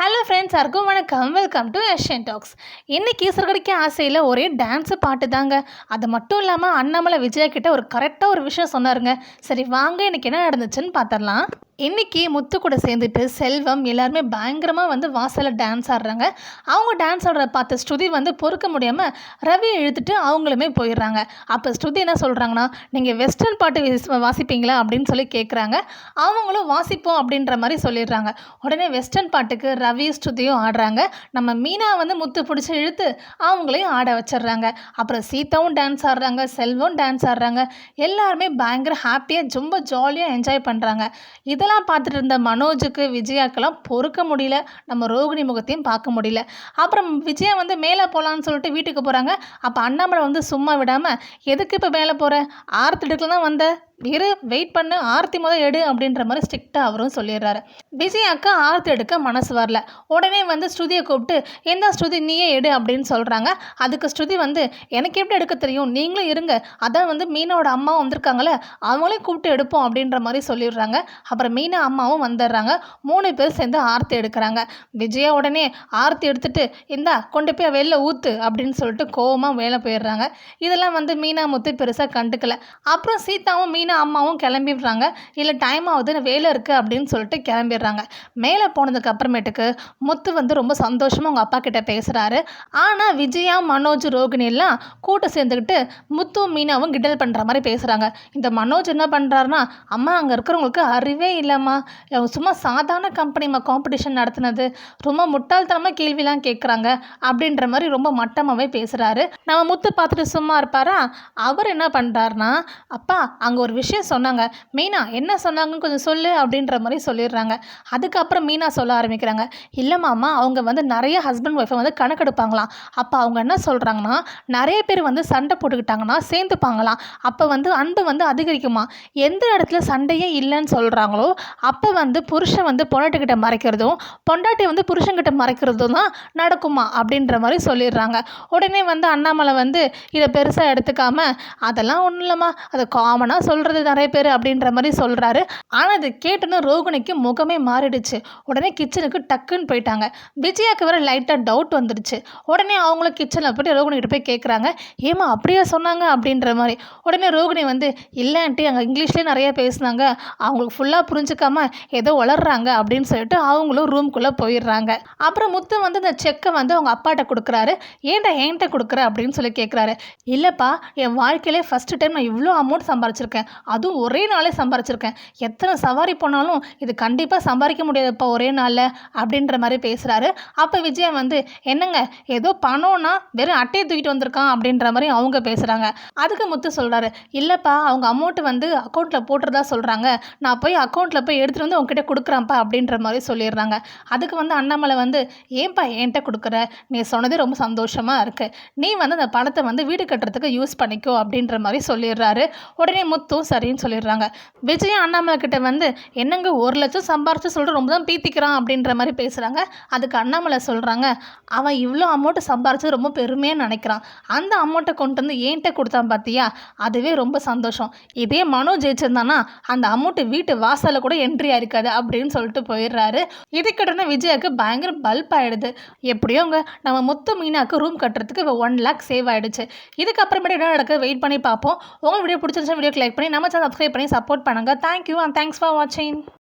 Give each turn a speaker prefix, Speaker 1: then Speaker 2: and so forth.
Speaker 1: Hello friends எல்லாருக்கும் வணக்கம். Welcome to Asian tax இன்றைக்கி சிறுகடிக்க ஆசையில் ஒரே டான்ஸு பாட்டு தாங்க. அது மட்டும் இல்லாமல் அண்ணாமலை விஜயா கிட்ட ஒரு கரெக்டாக ஒரு விஷயம் சொன்னாருங்க. சரி வாங்க இன்றைக்கி என்ன நடந்துச்சுன்னு பார்த்துடலாம் இன்றைக்கி முத்து கூட சேர்ந்துட்டு செல்வம் எல்லாருமே பயங்கரமாக வந்து வாசலில் டான்ஸ் ஆடுறாங்க. அவங்க டான்ஸ் ஆடுறத பார்த்த ஸ்ருதி வந்து பொறுக்க முடியாமல் ரவியை இழுத்துட்டு அவங்களுமே போயிடுறாங்க. அப்போ ஸ்ருதி என்ன சொல்கிறாங்கன்னா நீங்கள் வெஸ்டர்ன் பாட்டு வாசிப்பீங்களா? அப்படின்னு சொல்லி கேட்குறாங்க அவங்களும் வாசிப்போம் அப்படின்ற மாதிரி சொல்லிடுறாங்க. உடனே வெஸ்டர்ன் பாட்டுக்கு ரவி ஸ்ருதியும் ஆடுறாங்க. நம்ம மீனா வந்து முத்து பிடிச்சி இழுத்து அவங்களையும் ஆட வச்சிடுறாங்க. அப்புறம் சீதாவும் டான்ஸ் ஆடுறாங்க செல்வம் டான்ஸ் ஆடுறாங்க. எல்லாருமே பயங்கர ஹாப்பியாக ரொம்ப ஜாலியாக என்ஜாய் பண்ணுறாங்க இதெல்லாம் பார்த்துட்டு இருந்த மனோஜுக்கு விஜயாக்கெல்லாம் பொறுக்க முடியல. நம்ம ரோகிணி முகத்தையும் பார்க்க முடியல. அப்புறம் விஜயா வந்து மேலே போகலான்னு சொல்லிட்டு வீட்டுக்கு போகிறாங்க அப்போ அண்ணாமலை வந்து சும்மா விடாமல் எதுக்கு இப்போ மேலே போகிற ஆரத்தி எடுக்கலாம் தான் வந்த. இரு வெயிட் பண்ணு ஆர்த்தி முதல் எடு அப்படின்ற மாதிரி ஸ்ட்ரிக்டாக அவரும் சொல்லிடுறாரு. விஜயாக்கா ஆர்த்தி எடுக்க மனசு வரல. உடனே வந்து ஸ்ருதியை கூப்பிட்டு எந்த ஸ்ருதி நீயே எடு அப்படின்னு சொல்கிறாங்க அதுக்கு ஸ்ருதி வந்து எனக்கு எப்படி எடுக்க தெரியும்? நீங்களும் இருங்க. அதான் வந்து மீனோட அம்மா வந்திருக்காங்களே அவங்களையும் கூப்பிட்டு எடுப்போம் அப்படின்ற மாதிரி சொல்லிடுறாங்க. அப்புறம் மீனா அம்மாவும் வந்துடுறாங்க. மூணு பேர் சேர்ந்து ஆர்த்தி எடுக்கிறாங்க. விஜயா உடனே ஆர்த்தி எடுத்துட்டு இந்தா கொண்டு போய் வெளில ஊத்து அப்படின்னு சொல்லிட்டு கோவமாக வேலை போயிடுறாங்க. இதெல்லாம் வந்து மீனா முத்து பெருசாக கண்டுக்கல. அப்புறம் சீதாவும் மீனா அம்மாவும் கிளம்பிடுறாங்க. இல்லை டைம் ஆகுது வேலை இருக்குது அப்படின்னு சொல்லிட்டு கிளம்பிடுறாங்க. மேலே போனதுக்கு அப்புறமேட்டுக்கு முத்து வந்து ரொம்ப சந்தோஷமாக அவங்க அப்பா கிட்ட பேசுகிறாரு ஆனால் விஜயா மனோஜ் ரோகிணி எல்லாம் கூட்டம் சேர்ந்துக்கிட்டு முத்துவும் மீனாவும் கிண்டல் பண்ணுற மாதிரி பேசுகிறாங்க இந்த மனோஜ் என்ன பண்ணுறாருனா அம்மா அங்கே இருக்கிறவங்களுக்கு அறிவே இல்லைம்மா. சும்மா சாதாரண கம்பெனிம்மா காம்படிஷன் நடத்தினது. ரொம்ப முட்டாள்தனமாக கேள்விலாம் கேட்குறாங்க அப்படின்ற மாதிரி ரொம்ப மட்டமாகவே பேசுகிறாரு நம்ம முத்து பார்த்துட்டு சும்மா இருப்பாரா? அவர் என்ன பண்ணுறாருனா அப்பா அங்கே ஒரு விஷயம் சொன்னாங்க. மீனா என்ன சொன்னாங்கன்னு கொஞ்சம் சொல்லு அப்படின்ற மாதிரி சொல்லிடுறாங்க. அதுக்கப்புறம் மீனா சொல்ல ஆரம்பிக்கிறாங்க. இல்லை மாமா அவங்க வந்து நிறைய ஹஸ்பண்ட் ஒய்ஃபை வந்து கணக்கெடுப்பாங்களாம். அப்போ அவங்க என்ன சொல்கிறாங்கன்னா நிறைய பேர் வந்து சண்டை போட்டுக்கிட்டாங்கன்னா சேர்ந்துப்பாங்களாம். அப்போ வந்து அன்பு வந்து அதிகரிக்குமா? எந்த இடத்துல சண்டையே இல்லைன்னு சொல்கிறாங்களோ அப்போ வந்து புருஷன் வந்து பொண்டாட்டிக்கிட்ட மறைக்கிறதும் பொண்டாட்டி வந்து புருஷன்கிட்ட மறைக்கிறதும் தான் நடக்குமா? அப்படின்ற மாதிரி சொல்லிடுறாங்க. உடனே வந்து அண்ணாமலை வந்து இதை பெருசாக எடுத்துக்காம அதெல்லாம் ஒன்றும் இல்லைம்மா. அதை காமனாக சொல்கிறது நிறைய பேர் அப்படின்ற மாதிரி சொல்கிறாரு ஆனால் இது கேட்டோன்னு ரோகிணிக்கு முகமே மாறிடுச்சு. உடனே கிச்சனுக்கு டக்குன்னு போயிட்டாங்க. விஜயாக்கு வேற லைட்டாக டவுட் வந்துடுச்சு. உடனே அவங்களும் கிச்சனில் போய்ட்டு ரோகிணிகிட்ட போய் கேட்குறாங்க ஏமா அப்படியே சொன்னாங்க? அப்படின்ற மாதிரி. உடனே ரோகிணி வந்து இல்லைன்ட்டு அங்கே இங்கிலீஷ்லேயே நிறைய பேசுனாங்க. அவங்களுக்கு ஃபுல்லாக புரிஞ்சுக்காம ஏதோ வளர்றாங்க அப்படின்னு சொல்லிட்டு அவங்களும் ரூம்குள்ளே போயிடுறாங்க. அப்புறம் முத்து வந்து இந்த செக்கை வந்து அவங்க அப்பாட்ட கொடுக்குறாரு. ஏன்டா என்கிட்ட கொடுக்குற? அப்படின்னு சொல்லி கேட்குறாரு இல்லைப்பா என் வாழ்க்கையிலே ஃபஸ்ட்டு டைம் நான் இவ்வளோ அமௌண்ட் சம்பாரிச்சிருக்கேன். அதுவும் ஒரே நாளே சம்பாரிச்சிருக்கேன். எத்தனை சவாரி போனாலும் இது கண்டிப்பாக சம்பாதிக்க முடியாதுப்பா ஒரே நாளில் அப்படின்ற மாதிரி பேசுகிறாரு அப்போ விஜயன் வந்து என்னங்க ஏதோ பணம்னா வெறும் அட்டையை தூக்கிட்டு வந்திருக்கான் அப்படின்ற மாதிரி அவங்க பேசுகிறாங்க அதுக்கு முத்து சொல்கிறாரு இல்லைப்பா அவங்க அமௌண்ட்டு வந்து அக்கௌண்ட்டில் போட்டுறதா சொல்கிறாங்க நான் போய் அக்கௌண்ட்டில் போய் எடுத்துகிட்டு வந்து உங்ககிட்ட கொடுக்குறேன்ப்பா அப்படின்ற மாதிரி சொல்லிடுறாங்க. அதுக்கு வந்து அண்ணாமலை வந்து ஏன்பா என்கிட்ட கொடுக்குற? நீ சொன்னதே ரொம்ப சந்தோஷமாக இருக்குது நீ வந்து அந்த பணத்தை வந்து வீடு கட்டுறதுக்கு யூஸ் பண்ணிக்கோ அப்படின்ற மாதிரி சொல்லிடுறாரு. உடனே முத்து முத்தும் சரின்னு சொல்லிடுறாங்க. விஜய் அண்ணாமலை கிட்ட வந்து என்னங்க ஒரு லட்சம் சம்பாரிச்சு சொல்லிட்டு ரொம்ப தான் பீத்திக்கிறான் அப்படின்ற மாதிரி பேசுகிறாங்க அதுக்கு அண்ணாமலை சொல்கிறாங்க அவன் இவ்வளோ அமௌண்ட்டு சம்பாரிச்சு ரொம்ப பெருமையாக நினைக்கிறான். அந்த அமௌண்ட்டை கொண்டு வந்து என்கிட்ட கொடுத்தான் பார்த்தியா அதுவே ரொம்ப சந்தோஷம். இதே மனோ ஜெயிச்சிருந்தானா அந்த அமௌண்ட்டு வீட்டு வாசலில் கூட என்ட்ரி ஆயிருக்காது அப்படின்னு சொல்லிட்டு போயிடுறாரு. இதுக்கிட்டனே விஜயாக்கு பயங்கர பல்ப் ஆகிடுது எப்படியோ அவங்க நம்ம முத்து மீனாக்கு ரூம் கட்டுறதுக்கு ஒன் லேக் சேவ் ஆகிடுச்சு இதுக்கப்புறமேட்டு என்ன நடக்குது? வெயிட் பண்ணி பார்ப்போம். உங்களுக்கு வீடியோ பிடிச்சிருந்துச்சா வீடியோ லைக் பண்ணி நம்ம சேனல் சப்ஸ்கிரைப் பண்ணி சப்போர்ட் பண்ணுங்கள் தேங்க்யூ அண்ட் தேங்க்ஸ் ஃபார் வாட்சிங்